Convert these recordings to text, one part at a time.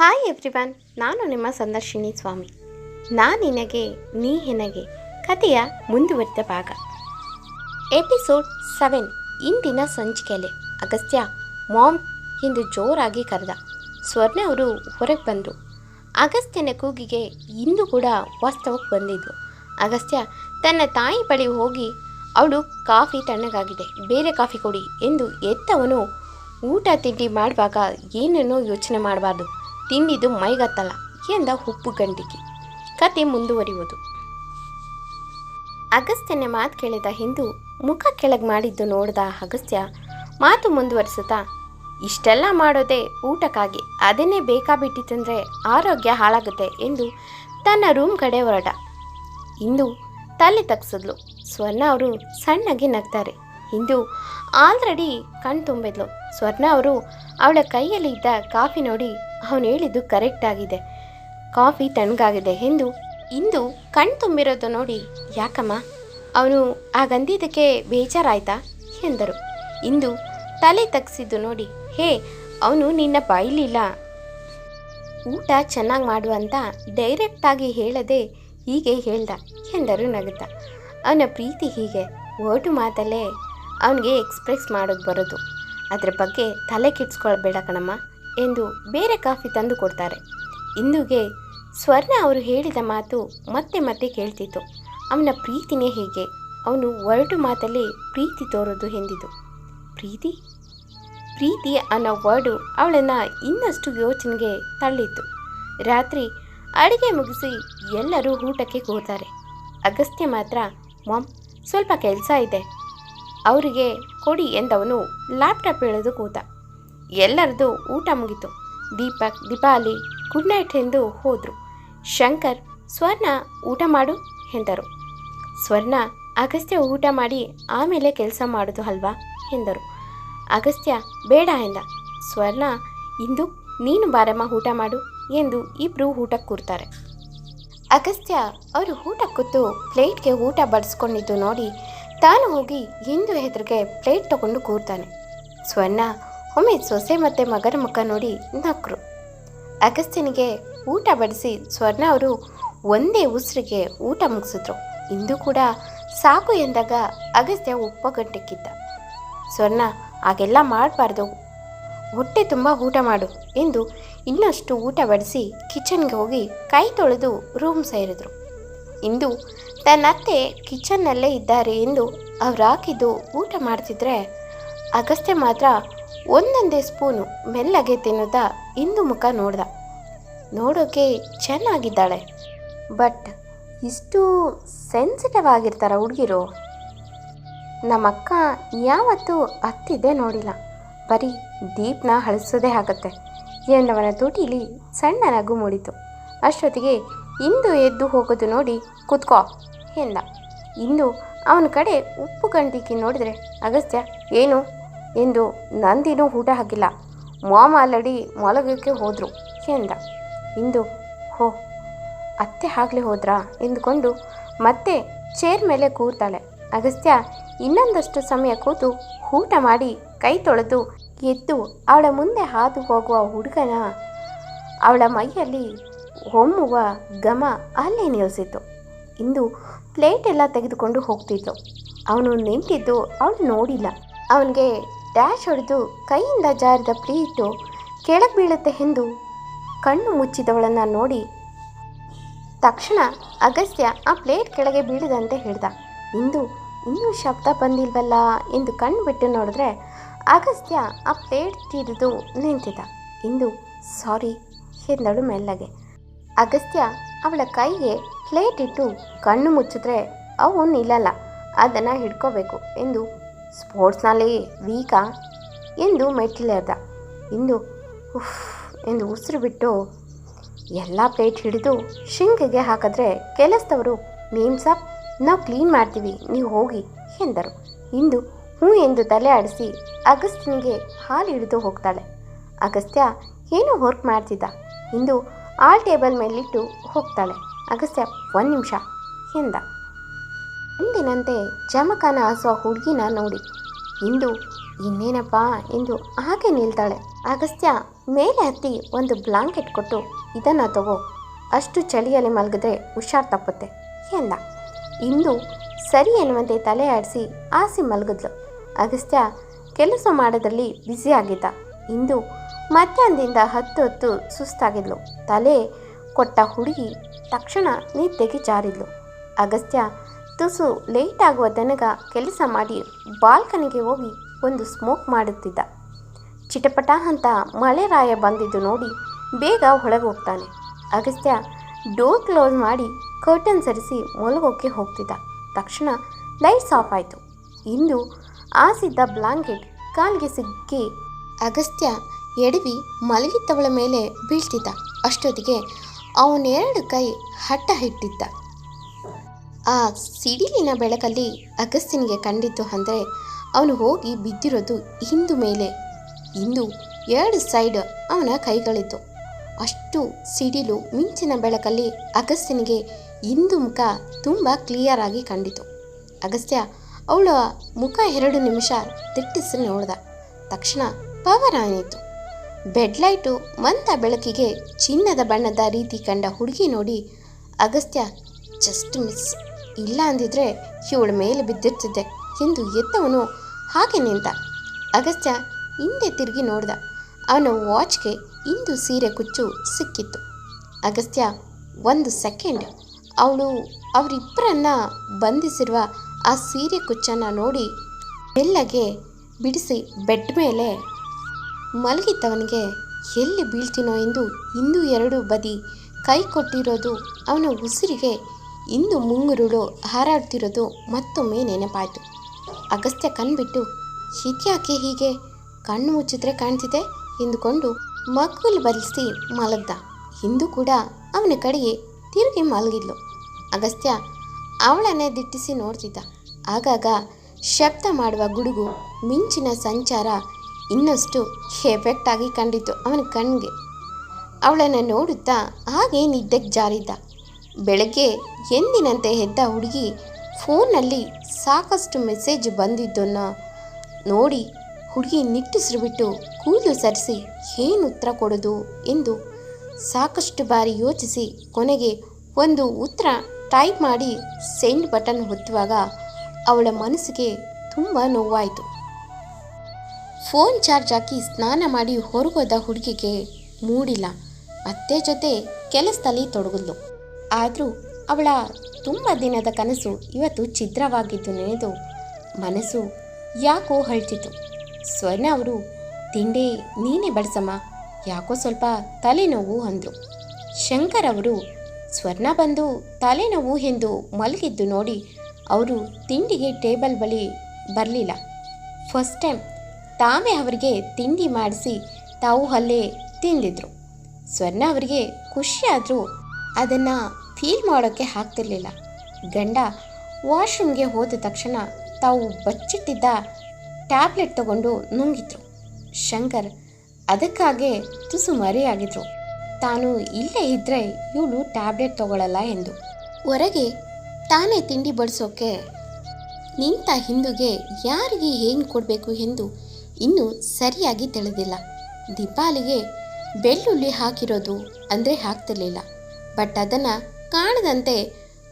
Hi everyone ನಾನು ನಿಮ್ಮ ಸಂದರ್ಶಿನಿ ಸ್ವಾಮಿ. ನಾನಿನಗೆ ನೀ ಹೆನಗೆ. ಕಥೆಯ ಮುಂದುವರಿದ ಭಾಗ. ಎಪಿಸೋಡ್ ಸೆವೆನ್ ಇಂದಿನ ಸಂಚಿಕೆಯಲ್ಲಿ. ಅಗಸ್ತ್ಯ, ಮಾಮ್ ಎಂದು ಜೋರಾಗಿ ಕರೆದ. ಸ್ವರ್ಣ ಅವರು ಹೊರಗೆ ಬಂದರು. ಅಗಸ್ತ್ಯನ ಕೂಗಿಗೆ ಇಂದು ಕೂಡ ವಾಸ್ತವಕ್ಕೆ ಬಂದಿದ್ದು ಅಗಸ್ತ್ಯ ತನ್ನ ತಾಯಿ ಬಳಿ ಹೋಗಿ, ಅವಳು ಕಾಫಿ ತಣ್ಣಗಾಗಿದೆ, ಬೇರೆ ಕಾಫಿ ಕೊಡಿ ಎಂದು ಎತ್ತವನು ಊಟ ತಿಂಡಿ ಮಾಡುವಾಗ ಏನನ್ನೋ ಯೋಚನೆ ಮಾಡಬಾರ್ದು. ತಿಂಡಿದ್ದು ಮೈಗತ್ತಲ್ಲ ಎಂದ ಉಪ್ಪು ಗಂಟಿಗೆ ಕತೆ ಮುಂದುವರಿಯುವುದು. ಅಗಸ್ತ್ಯನ ಮಾತು ಕೇಳಿದ ಹಿಂದು ಮುಖ ಕೆಳಗೆ ಮಾಡಿದ್ದು ನೋಡಿದ ಅಗಸ್ತ್ಯ ಮಾತು ಮುಂದುವರಿಸುತ್ತಾ, ಇಷ್ಟೆಲ್ಲ ಮಾಡೋದೇ ಊಟಕ್ಕಾಗಿ, ಅದನ್ನೇ ಬೇಕಾಬಿಟ್ಟಿತ್ತಂದರೆ ಆರೋಗ್ಯ ಹಾಳಾಗುತ್ತೆ ಎಂದು ತನ್ನ ರೂಮ್ ಕಡೆ ಹೊರಟ. ಇಂದು ತಲೆ ತಗ್ಸಿದ್ಲು. ಸ್ವರ್ಣ ಅವರು ಸಣ್ಣಗೆ ನಗ್ತಾರೆ. ಇಂದು ಆಲ್ರೆಡಿ ಕಣ್ ತುಂಬಿದ್ಲು. ಸ್ವರ್ಣ ಅವರು ಅವಳ ಕೈಯಲ್ಲಿ ಇದ್ದ ಕಾಫಿ ನೋಡಿ ಅವನು ಹೇಳಿದ್ದು ಕರೆಕ್ಟ್ ಆಗಿದೆ. ಕಾಫಿ ತಣ್ಣಗಾಗಿದೆ ಎಂದು ಇಂದು ಕಣ್ ತುಂಬಿರೋದು ನೋಡಿ ಯಾಕಮ್ಮ? ಅವನು ಆಗಂದಿದ್ದಕ್ಕೆ ಬೇಜಾರಾಯ್ತಾ? ಎಂದರು. ಇಂದು ತಲೆ ತಗ್ಸಿದ್ದು ನೋಡಿ, ಹೇ, ಅವನು ನಿನ್ನ ಬಾಯ್ಲಿಲ್ಲ. ಊಟ ಚೆನ್ನಾಗಿ ಮಾಡು ಅಂತ ಡೈರೆಕ್ಟಾಗಿ ಹೇಳದೆ ಹೀಗೆ ಹೇಳ್ದ ಎಂದರು ನಗುತ್ತ. ಅವನ ಪ್ರೀತಿ ಹೀಗೆ, ಓಟು ಮಾತಲ್ಲೇ ಅವನಿಗೆ ಎಕ್ಸ್ಪ್ರೆಸ್ ಮಾಡೋದು ಬರೋದು. ಅದ್ರ ಬಗ್ಗೆ ತಲೆ ಕೆಡ್ಸ್ಕೊಳ್ಬೇಡ ಕಣಮ್ಮ. ಎಂದು ಬೇರೆ ಕಾಫಿ ತಂದು ಕೊಡ್ತಾರೆ. ಇಂದುಗೆ ಸ್ವರ್ಣ ಅವರು ಹೇಳಿದ ಮಾತು ಮತ್ತೆ ಮತ್ತೆ ಕೇಳ್ತಿತ್ತು. ಅವನ ಪ್ರೀತಿನೇ ಹೇಗೆ. ಅವನು ವರ್ಡು ಮಾತಲ್ಲಿ ಪ್ರೀತಿ ತೋರೋದು ಎಂದಿತು. ಪ್ರೀತಿ? ಪ್ರೀತಿ ಅನ್ನೋ ವರ್ಡು ಅವಳನ್ನು ಇನ್ನಷ್ಟು ಯೋಚನೆಗೆ ತಳ್ಳಿತು ರಾತ್ರಿ ಅಡುಗೆ ಮುಗಿಸಿ ಎಲ್ಲರೂ ಊಟಕ್ಕೆ ಕೂತಾರೆ ಅಗಸ್ತ್ಯ ಮಾತ್ರ, ಮಾಮ್, ಸ್ವಲ್ಪ ಕೆಲಸ ಇದೆ. ಅವರಿಗೆ ಕೊಡಿ ಎಂದವನು ಲ್ಯಾಪ್ಟಾಪ್ ಹೇಳೋದು ಕೂತ. ಎಲ್ಲರದು ಊಟ ಮುಗಿತು. ದೀಪಕ್, ದೀಪಾಲಿ ಗುಡ್ ನೈಟ್ ಎಂದು ಹೋದರು. ಶಂಕರ್, ಸ್ವರ್ಣ ಊಟ ಮಾಡು ಎಂದರು. ಸ್ವರ್ಣ, ಅಗಸ್ತ್ಯ ಊಟ ಮಾಡಿ ಆಮೇಲೆ ಕೆಲಸ ಮಾಡೋದು ಅಲ್ವಾ ಎಂದರು. ಅಗಸ್ತ್ಯ, ಬೇಡ ಎಂದ. ಸ್ವರ್ಣ, ಇಂದು ನೀನು ಬಾರಮ್ಮ ಊಟ ಮಾಡು ಎಂದು ಇಬ್ಬರು ಊಟಕ್ಕೆ ಕೂರ್ತಾರೆ. ಅಗಸ್ತ್ಯ ಅವರು ಊಟ ಕೂತು ಪ್ಲೇಟ್ಗೆ ಊಟ ಬಡಿಸ್ಕೊಂಡಿದ್ದು ನೋಡಿ ತಾನು ಹೋಗಿ ಇಂದು ಹೆದ್ರಿಗೆ ಪ್ಲೇಟ್ ತಗೊಂಡು ಕೂರ್ತಾನೆ. ಸ್ವರ್ಣ ಒಮ್ಮೆ ಸೊಸೆ ಮತ್ತೆ ಮಗನ ಮುಖ ನೋಡಿ ನಕ್ರು. ಅಗಸ್ತ್ಯನಿಗೆ ಊಟ ಬಡಿಸಿ ಸ್ವರ್ಣ ಅವರು ಒಂದೇ ಉಸಿರಿಗೆ ಊಟ ಮುಗಿಸಿದ್ರು. ಇಂದು ಕೂಡ ಸಾಕು ಎಂದಾಗ ಅಗಸ್ತ್ಯ ಉಪ್ಪಗಟ್ಟಕ್ಕಿದ್ದ ಸ್ವರ್ಣ, ಹಾಗೆಲ್ಲ ಮಾಡಬಾರ್ದು. ಹೊಟ್ಟೆ ತುಂಬ ಊಟ ಮಾಡು ಎಂದು ಇನ್ನಷ್ಟು ಊಟ ಬಡಿಸಿ ಕಿಚನ್ಗೆ ಹೋಗಿ ಕೈ ತೊಳೆದು ರೂಮ್ ಸೇರಿದ್ರು. ಇಂದು ತನ್ನತ್ತೆ ಕಿಚನ್ನಲ್ಲೇ ಇದ್ದಾರೆ ಎಂದು ಅವ್ರು ಹಾಕಿದ್ದು ಊಟ ಮಾಡ್ತಿದ್ರೆ ಅಗಸ್ತ್ಯ ಮಾತ್ರ ಒಂದೊಂದೇ ಸ್ಪೂನು ಮೆಲ್ಲಗೆ ತಿನ್ನುತ್ತಾ ಇಂದು ಮುಖ ನೋಡ್ದ. ನೋಡೋಕೆ ಚೆನ್ನಾಗಿದ್ದಾಳೆ. ಬಟ್ ಇಷ್ಟು ಸೆನ್ಸಿಟಿವ್ ಆಗಿರ್ತಾರ ಹುಡುಗಿರು. ನಮ್ಮಕ್ಕ ಯಾವತ್ತೂ ಹತ್ತಿದ್ದೇ ನೋಡಿಲ್ಲ. ಬರೀ ದೀಪ್ನ ಹಳಿಸೋದೇ ಆಗುತ್ತೆ ಎಂದವನ ತುಟಿಲಿ ಸಣ್ಣ ನಗು ಮೂಡಿತು. ಅಷ್ಟೊತ್ತಿಗೆ ಇಂದು ಎದ್ದು ಹೋಗೋದು ನೋಡಿ ಕುತ್ಕೋ ಎಂದ. ಇಂದು ಅವನ ಕಡೆ ಉಪ್ಪು ಕಣ್ತಿಕ್ಕಿ ನೋಡಿದ್ರೆ ಅಗಸ್ತ್ಯ, ಏನು? ಎಂದು ನಂದಿನೂ ಊಟ ಹಾಕಿಲ್ಲ. ಮಾಮ್ ಆಲ್ರೆಡಿ ಮಲಗಕ್ಕೆ ಹೋದರು. ಎಂದ, ಇಂದು? ಹೋ, ಅತ್ತೆ ಆಗಲೇ ಹೋದ್ರಾ? ಎಂದುಕೊಂಡು ಮತ್ತೆ ಚೇರ್ ಮೇಲೆ ಕೂರ್ತಾಳೆ. ಅಗಸ್ತ್ಯ ಇನ್ನೊಂದಷ್ಟು ಸಮಯ ಕೂತು ಊಟ ಮಾಡಿ ಕೈ ತೊಳೆದು ಎದ್ದು ಅವಳ ಮುಂದೆ ಹಾದು ಹೋಗುವ ಹುಡುಗನ ಅವಳ ಮೈಯಲ್ಲಿ ಹೊಮ್ಮುವ ಘಮ ಅಲ್ಲೇ ನಿಲ್ಲಿಸಿತು ಇಂದು ಪ್ಲೇಟ್ ಎಲ್ಲ ತೆಗೆದುಕೊಂಡು ಹೋಗ್ತಿದ್ಲು. ಅವನು ನಿಂತಿದ್ದು ಅವಳು ನೋಡಿಲ್ಲ. ಅವನಿಗೆ ಡ್ಯಾಶ್ ಹೊಡೆದು ಕೈಯಿಂದ ಜಾರಿದ ಪ್ಲೇಟು ಕೆಳಗೆ ಬೀಳುತ್ತೆ ಎಂದು ಕಣ್ಣು ಮುಚ್ಚಿದವಳನ್ನು ನೋಡಿ. ತಕ್ಷಣ ಅಗಸ್ತ್ಯ ಆ ಪ್ಲೇಟ್ ಕೆಳಗೆ ಬೀಳದಂತೆ ಹೇಳ್ದ ಇಂದು ಇನ್ನೂ ಶಬ್ದ ಬಂದಿಲ್ವಲ್ಲ? ಎಂದು ಕಣ್ಣು ಬಿಟ್ಟು ನೋಡಿದ್ರೆ ಅಗಸ್ತ್ಯ ಆ ಪ್ಲೇಟ್ ತಿರಿದು ನಿಂತಿದ್ದ. ಇಂದು ಸಾರಿ, ಎಂದಳು ಮೆಲ್ಲಗೆ. ಅಗಸ್ತ್ಯ ಅವಳ ಕೈಗೆ ಪ್ಲೇಟ್ ಇಟ್ಟು ಕಣ್ಣು ಮುಚ್ಚಿದ್ರೆ ಅವು ನಿಲ್ಲಲ್ಲ ಅದನ್ನು ಹಿಡ್ಕೋಬೇಕು, ಎಂದು ಸ್ಪೋರ್ಟ್ಸ್ನಲ್ಲಿ ವೀಕಾ ಎಂದು ಮೆಟ್ಟಿಲೇರ್ದ. ಇಂದು, ಉಫ್, ಎಂದು ಉಸಿರು ಬಿಟ್ಟು ಎಲ್ಲ ಪ್ಲೇಟ್ ಹಿಡಿದು ಶಿಂಕ್ಗೆ ಹಾಕಿದ್ರೆ ಕೆಲಸದವರು ಮೇಮ್ ಸಾಬ್ ನಾವು ಕ್ಲೀನ್ ಮಾಡ್ತೀವಿ, ನೀವು ಹೋಗಿ ಎಂದರು. ಇಂದು ಹ್ಞೂ ಎಂದು ತಲೆ ಆಡಿಸಿ ಅಗಸ್ತ್ಯನಿಗೆ ಹಾಲು ಹಿಡಿದು ಹೋಗ್ತಾಳೆ. ಅಗಸ್ತ್ಯ ಏನು ವರ್ಕ್ ಮಾಡ್ತಿದ್ದ. ಇಂದು ಆಲ್ ಟೇಬಲ್ ಮೇಲಿಟ್ಟು ಹೋಗ್ತಾಳೆ. ಅಗಸ್ತ್ಯ, ಒಂದು ನಿಮಿಷ, ಎಂದ. ಎಂದಿನಂತೆ ಜಮಖಾನ ಹಾಸುವ ಹುಡುಗಿನ ನೋಡಿ. ಇಂದು ಇನ್ನೇನಪ್ಪ ಎಂದು ಹಾಗೆ ನಿಲ್ತಾಳೆ. ಅಗಸ್ತ್ಯ ಮೇಲೆ ಹತ್ತಿ ಒಂದು ಬ್ಲಾಂಕೆಟ್ ಕೊಟ್ಟು ಇದನ್ನು ತಗೋ. ಅಷ್ಟು ಚಳಿಯಲ್ಲಿ ಮಲಗಿದ್ರೆ ಹುಷಾರ್ ತಪ್ಪುತ್ತೆ ಎಂದ. ಇಂದು ಸರಿ ಎನ್ನುವಂತೆ ತಲೆ ಆಡಿಸಿ ಆಸಿ ಮಲಗಿದ್ಲು. ಅಗಸ್ತ್ಯ ಕೆಲಸ ಮಾಡೋದ್ರಲ್ಲಿ ಬ್ಯುಸಿಯಾಗಿದ್ದ ಇಂದು ಮಧ್ಯಾಹ್ನದಿಂದ ಹತ್ತು ಹೊತ್ತು ಸುಸ್ತಾಗಿದ್ಲು. ತಲೆ ಕೊಟ್ಟ ಹುಡುಗಿ ತಕ್ಷಣ ನಿದ್ದೆಗೆ ಜಾರಿದ್ಲು. ಅಗಸ್ತ್ಯ ತುಸು ಲೇಟ್ ಆಗುವ ತನಕ ಕೆಲಸ ಮಾಡಿ ಬಾಲ್ಕನಿಗೆ ಹೋಗಿ ಒಂದು ಸ್ಮೋಕ್ ಮಾಡುತ್ತಿದ್ದ. ಚಿಟಪಟ ಅಂತ ಮಳೆರಾಯ ಬಂದಿದ್ದು ನೋಡಿ ಬೇಗ ಒಳಗೆ ಹೋಗ್ತಾನೆ ಅಗಸ್ತ್ಯ ಡೋರ್ ಕ್ಲೋಸ್ ಮಾಡಿ ಕರ್ಟನ್ ಸರಿಸಿ ಮಲಗೋಕ್ಕೆ ಹೋಗ್ತಿದ್ದ. ತಕ್ಷಣ ಲೈಟ್ಸ್ ಆಫ್ ಆಯಿತು. ಇಂದು ಆಸಿದ್ದ ಬ್ಲಾಂಕೆಟ್ ಕಾಲಿಗೆ ಸಿಕ್ಕಿ ಅಗಸ್ತ್ಯ ಎಡವಿ ಮಲಗಿದ್ದವಳ ಮೇಲೆ ಬೀಳ್ತಿದ್ದ. ಅಷ್ಟೊತ್ತಿಗೆ ಅವನೆರಡು ಕೈ ಹಟ್ಟ ಹಿಟ್ಟಿದ್ದ. ಆ ಸಿಡಿಲಿನ ಬೆಳಕಲ್ಲಿ ಅಗಸ್ತಿನಿಗೆ ಕಂಡಿದ್ದು ಅಂದರೆ ಅವನು ಹೋಗಿ ಬಿದ್ದಿರೋದು ಹಿಂದು ಮೇಲೆ. ಇಂದು ಎರಡು ಸೈಡ್ ಅವನ ಕೈಗಳಿತ್ತು ಅಷ್ಟು ಸಿಡಿಲು ಮಿಂಚಿನ ಬೆಳಕಲ್ಲಿ ಅಗಸ್ತ್ಯನಿಗೆ ಇಂದು ಮುಖ ತುಂಬ ಕ್ಲಿಯರ್ ಆಗಿ ಕಂಡಿತು. ಅಗಸ್ತ್ಯ ಅವಳ ಮುಖ ಎರಡು ನಿಮಿಷ ದಿಟ್ಟಿಸಿ ನೋಡ್ದ. ತಕ್ಷಣ ಪವರ್ ಆಯಿತು. ಬೆಡ್ಲೈಟು ಮಂದ ಬೆಳಕಿಗೆ ಚಿನ್ನದ ಬಣ್ಣದ ರೀತಿ ಕಂಡ ಹುಡುಗಿ ನೋಡಿ ಅಗಸ್ತ್ಯ ಜಸ್ಟ್ ಮಿಸ್ ಇಲ್ಲ ಅಂದಿದ್ರೆ ಇವಳ ಮೇಲೆ ಬಿದ್ದಿರ್ತಿದ್ದೆ ಎಂದು ಎದ್ದವನು ಹಾಗೆ ನಿಂತ. ಅಗಸ್ತ್ಯ ಹಿಂದೆ ತಿರುಗಿ ನೋಡ್ದ. ಅವನ ವಾಚ್ಗೆ ಇಂದು ಸೀರೆ ಕುಚ್ಚು ಸಿಕ್ಕಿತ್ತು. ಅಗಸ್ತ್ಯ, ಒಂದು ಸೆಕೆಂಡ್ ಅವಳು, ಅವರಿಬ್ಬರನ್ನ ಬಂಧಿಸಿರುವ ಆ ಸೀರೆ ಕುಚ್ಚನ್ನು ನೋಡಿ ಬೆಲ್ಲಗೆ ಬಿಡಿಸಿ ಬೆಡ್ ಮೇಲೆ ಮಲಗಿದ್ದವನಿಗೆ ಎಲ್ಲಿ ಬೀಳ್ತೀನೋ ಎಂದು ಇಂದು ಎರಡು ಬದಿ ಕೈ ಕೊಟ್ಟಿರೋದು ಅವನ ಉಸಿರಿಗೆ ಇಂದು ಮುಂಗುರುಳು ಹಾರಾಡ್ತಿರೋದು ಮತ್ತೊಮ್ಮೆ ನೆನಪಾಯಿತು. ಅಗಸ್ತ್ಯ ಕಣ್ಬಿಟ್ಟು ಇದ್ಯಾಕೆ ಹೀಗೆ? ಕಣ್ಣು ಮುಚ್ಚಿದ್ರೆ ಕಾಣ್ತಿದೆ? ಎಂದುಕೊಂಡು ಮಗ್ಗುಲು ಬಲಿಸಿ ಮಲಗ್ದ. ಇಂದು ಕೂಡ ಅವನ ಕಡೆಗೆ ತಿರುಗಿ ಮಲಗಿದ್ಲು. ಅಗಸ್ತ್ಯ ಅವಳನ್ನೇ ದಿಟ್ಟಿಸಿ ನೋಡ್ತಿದ್ದ. ಆಗಾಗ ಶಬ್ದ ಮಾಡುವ ಗುಡುಗು ಮಿಂಚಿನ ಸಂಚಾರ ಇನ್ನಷ್ಟು ಎಫೆಕ್ಟ್ ಆಗಿ ಕಂಡಿತು ಅವನ ಕಣ್ಣಿಗೆ ಅವಳನ್ನು ನೋಡುತ್ತಾ ಹಾಗೆ ನಿದ್ದೆಗೆ ಜಾರಿದ್ದ. ಬೆಳಗ್ಗೆ ಎಂದಿನಂತೆ ಎದ್ದ ಹುಡುಗಿ ಫೋನಲ್ಲಿ ಸಾಕಷ್ಟು ಮೆಸೇಜ್ ಬಂದಿದ್ದನ್ನು ನೋಡಿ ಹುಡುಗಿ ನಿಟ್ಟುಸಿರು ಬಿಟ್ಟು ಕೂದಲು ಸರಿಸಿ ಏನು ಉತ್ತರ ಕೊಡೋದು ಎಂದು ಸಾಕಷ್ಟು ಬಾರಿ ಯೋಚಿಸಿ ಕೊನೆಗೆ ಒಂದು ಉತ್ತರ ಟೈಪ್ ಮಾಡಿ ಸೆಂಡ್ ಬಟನ್ ಒತ್ತುವಾಗ ಅವಳ ಮನಸ್ಸಿಗೆ ತುಂಬ ನೋವಾಯಿತು. ಫೋನ್ ಚಾರ್ಜ್ ಹಾಕಿ ಸ್ನಾನ ಮಾಡಿ ಹೊರಗೋದ ಹುಡುಗಿಗೆ ಮೂಡಿಲ್ಲ. ಅತ್ತೆ ಜೊತೆ ಕೆಲಸದಲ್ಲಿ ತೊಡಗಿದ್ಲು. ಆದರೂ ಅವಳ ತುಂಬ ದಿನದ ಕನಸು ಇವತ್ತು ಛಿದ್ರವಾಗಿದ್ದು ನೆನೆದು. ಮನಸ್ಸು ಯಾಕೋ ಹಳ್ತಿತು ಸ್ವರ್ಣ ಅವರು, ತಿಂಡಿ ನೀನೇ ಬಡಿಸಮ್ಮ. ಯಾಕೋ ಸ್ವಲ್ಪ ತಲೆನೋವು ಅಂದರು. ಶಂಕರ್ ಅವರು, ಸ್ವರ್ಣ ಬಂದು ತಲೆನೋವು ಎಂದು ಮಲಗಿದ್ದು ನೋಡಿ, ಅವರು ತಿಂಡಿಗೆ ಟೇಬಲ್ ಬಳಿ ಬರಲಿಲ್ಲ. ಫಸ್ಟ್ ಟೈಮ್ ತಾವೇ ಅವರಿಗೆ ತಿಂಡಿ ಮಾಡಿಸಿ ತಾವು ಅಲ್ಲೇ ತಿಂದಿದ್ರು. ಸ್ವರ್ಣ ಅವರಿಗೆ ಖುಷಿಯಾದರೂ ಅದನ್ನು ಫೀಲ್ ಮಾಡೋಕ್ಕೆ ಆಗ್ತಿರ್ಲಿಲ್ಲ ಗಂಡ ವಾಶ್ರೂಮ್ಗೆ ಹೋದ ತಕ್ಷಣ ತಾವು ಬಚ್ಚಿಟ್ಟಿದ್ದ ಟ್ಯಾಬ್ಲೆಟ್ ತಗೊಂಡು ನುಂಗಿದ್ರು. ಶಂಕರ್ ಅದಕ್ಕಾಗೆ ತುಸು ಮರೆಯಾಗಿದ್ರು. ತಾನು ಇಲ್ಲೇ ಇದ್ದರೆ ಇವಳು ಟ್ಯಾಬ್ಲೆಟ್ ತಗೊಳ್ಳಲ್ಲ ಎಂದು. ಹೊರಗೆ ತಾನೇ ತಿಂಡಿ ಬಡಿಸೋಕೆ ನಿಂತ ಹಿಂದುಗೆ ಯಾರಿಗೆ ಏನು ಕೊಡಬೇಕು ಎಂದು ಇನ್ನೂ ಸರಿಯಾಗಿ ತಿಳಿದಿಲ್ಲ. ದೀಪಾಲಿಗೆ ಬೆಳ್ಳುಳ್ಳಿ ಹಾಕಿರೋದು ಅಂದರೆ ಹಾಕ್ತಿರ್ಲಿಲ್ಲ. ಬಟ್ ಅದನ್ನು ಕಾಣದಂತೆ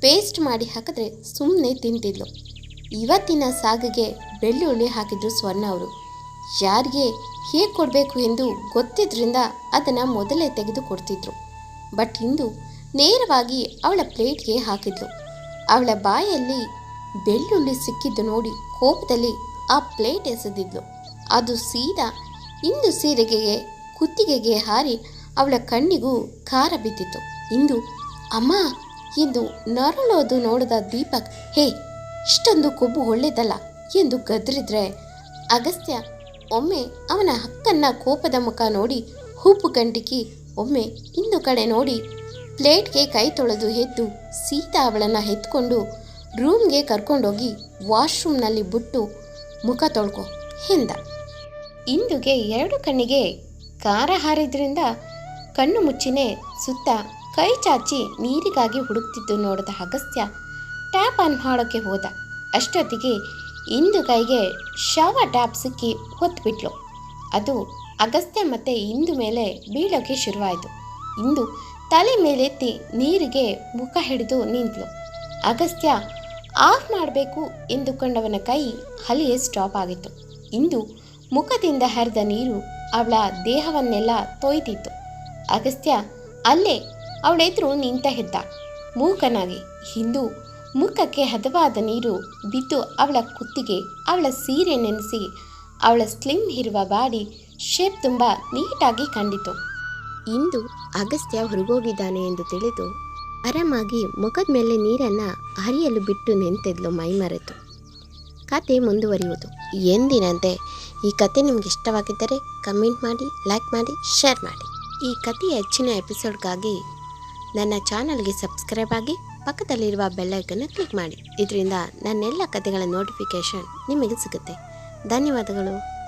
ಪೇಸ್ಟ್ ಮಾಡಿ ಹಾಕಿದ್ರೆ ಸುಮ್ಮನೆ ತಿಂತಿದ್ಲು. ಇವತ್ತಿನ ಸಾಗಿಗೆ ಬೆಳ್ಳುಳ್ಳಿ ಹಾಕಿದ್ರು ಸ್ವರ್ಣ ಅವರು. ಯಾರಿಗೆ ಹೇಗೆ ಕೊಡಬೇಕು ಎಂದು ಗೊತ್ತಿದ್ದರಿಂದ ಅದನ್ನು ಮೊದಲೇ ತೆಗೆದು ಕೊಡ್ತಿದ್ರು. ಬಟ್ ಇಂದು ನೇರವಾಗಿ ಅವಳ ಪ್ಲೇಟ್ಗೆ ಹಾಕಿದ್ಲು ಅವಳ ಬಾಯಲ್ಲಿ ಬೆಳ್ಳುಳ್ಳಿ ಸಿಕ್ಕಿದ್ದು ನೋಡಿ ಕೋಪದಲ್ಲಿ ಆ ಪ್ಲೇಟ್ ಎಸೆದಿದ್ಲು. ಅದು ಸೀದಾ ಇಂದು ಸೀರೆಗೆ ಕುತ್ತಿಗೆಗೆ ಹಾರಿ ಅವಳ ಕಣ್ಣಿಗೂ ಖಾರ ಬಿದ್ದಿತ್ತು. ಇಂದು ಅಮ್ಮ ಎಂದು ನರಳೋದು ನೋಡಿದ ದೀಪಕ್, ಹೇ, ಇಷ್ಟೊಂದು ಕೊಬ್ಬು ಒಳ್ಳೇದಲ್ಲ ಎಂದು ಗದ್ರಿದ್ರೆ. ಅಗಸ್ತ್ಯ ಒಮ್ಮೆ ಅವನ ಹಕ್ಕನ್ನ ಕೋಪದ ಮುಖ ನೋಡಿ ಹೂಪು ಕಂಟಿಕಿ ಒಮ್ಮೆ ಇನ್ನು ಕಡೆ ನೋಡಿ ಪ್ಲೇಟ್ಗೆ ಕೈ ತೊಳೆದು ಎದ್ದು ಸೀತಾ ಅವಳನ್ನು ಎತ್ಕೊಂಡು ರೂಮ್ಗೆ ಕರ್ಕೊಂಡೋಗಿ ವಾಶ್ರೂಮ್ನಲ್ಲಿ ಬಿಟ್ಟು ಮುಖ ತೊಳ್ಕೊ ಎಂದ. ಇಂದುಗೆ ಎರಡು ಕಣ್ಣಿಗೆ ಕಾರ ಹಾರಿದ್ರಿಂದ ಕಣ್ಣು ಮುಚ್ಚಿನೇ ಸುತ್ತ ಕೈ ಚಾಚಿ ನೀರಿಗಾಗಿ ಹುಡುಕ್ತಿದ್ದು ನೋಡಿದ ಅಗಸ್ತ್ಯ ಟ್ಯಾಪ್ ಆನ್ ಮಾಡೋಕ್ಕೆ ಹೋದ. ಅಷ್ಟೊತ್ತಿಗೆ ಇಂದು ಕೈಗೆ ಶವ ಟ್ಯಾಪ್ ಸಿಕ್ಕಿ ಹೊತ್ಬಿಟ್ಲು. ಅದು ಅಗಸ್ತ್ಯ ಮತ್ತೆ ಇಂದು ಮೇಲೆ ಬೀಳೋಕ್ಕೆ ಶುರುವಾಯಿತು. ಇಂದು ತಲೆ ಮೇಲೆತ್ತಿ ನೀರಿಗೆ ಮುಖ ಹಿಡಿದು ನಿಂತಳು ಅಗಸ್ತ್ಯ ಆಫ್ ಮಾಡಬೇಕು ಎಂದುಕೊಂಡವನ ಕೈ ಅಲ್ಲಿಯೇ ಸ್ಟಾಪ್ ಆಗಿತ್ತು. ಇಂದು ಮುಖದಿಂದ ಹರಿದ ನೀರು ಅವಳ ದೇಹವನ್ನೆಲ್ಲ ತೊಯ್ತಿತ್ತು ಅಗಸ್ತ್ಯ ಅಲ್ಲೇ ಅವಳೆದುರು ನಿಂತ ಹೆದ್ದ. ಮೂಕನಾಗಿ, ಹಿಂದೂ, ಮುಖಕ್ಕೆ ಹದವಾದ ನೀರು ಬಿದ್ದು ಅವಳ ಕುತ್ತಿಗೆ, ಅವಳ ಸೀರೆ ನೆನೆಸಿ, ಅವಳ ಸ್ಲಿಮ್ ಇರುವ ಬಾಡಿ, ಶೇಪ್ ತುಂಬ ನೀಟಾಗಿ ಕಂಡಿತು. ಇಂದು ಅಗಸ್ತ್ಯ ಹೊರಗೋಗಿದ್ದಾನೆ ಎಂದು ತಿಳಿದು, ಆರಾಮಾಗಿ ಮುಖದ ಮೇಲೆ ನೀರನ್ನು ಹರಿಯಲು ಬಿಟ್ಟು ನಿಂತಿದ್ಲು ಮೈ ಮರೆತು ಕತೆ ಮುಂದುವರಿಯುವುದು. ಎಂದಿನಂತೆ ಈ ಕತೆ ನಿಮ್ಗೆ ಇಷ್ಟವಾಗಿದ್ದರೆ ಕಮೆಂಟ್ ಮಾಡಿ, ಲೈಕ್ ಮಾಡಿ, ಶೇರ್ ಮಾಡಿ. ಈ ಕಥೆಯ ಹೆಚ್ಚಿನ ಎಪಿಸೋಡ್ಗಾಗಿ ನನ್ನ ಚಾನಲ್ಗೆ ಸಬ್ಸ್ಕ್ರೈಬ್ ಆಗಿ ಪಕ್ಕದಲ್ಲಿರುವ ಬೆಲ್ಲೈಕನ್ನು ಕ್ಲಿಕ್ ಮಾಡಿ. ಇದರಿಂದ ನನ್ನೆಲ್ಲ ಕಥೆಗಳ ನೋಟಿಫಿಕೇಷನ್ ನಿಮಗೆ ಸಿಗುತ್ತೆ. ಧನ್ಯವಾದಗಳು.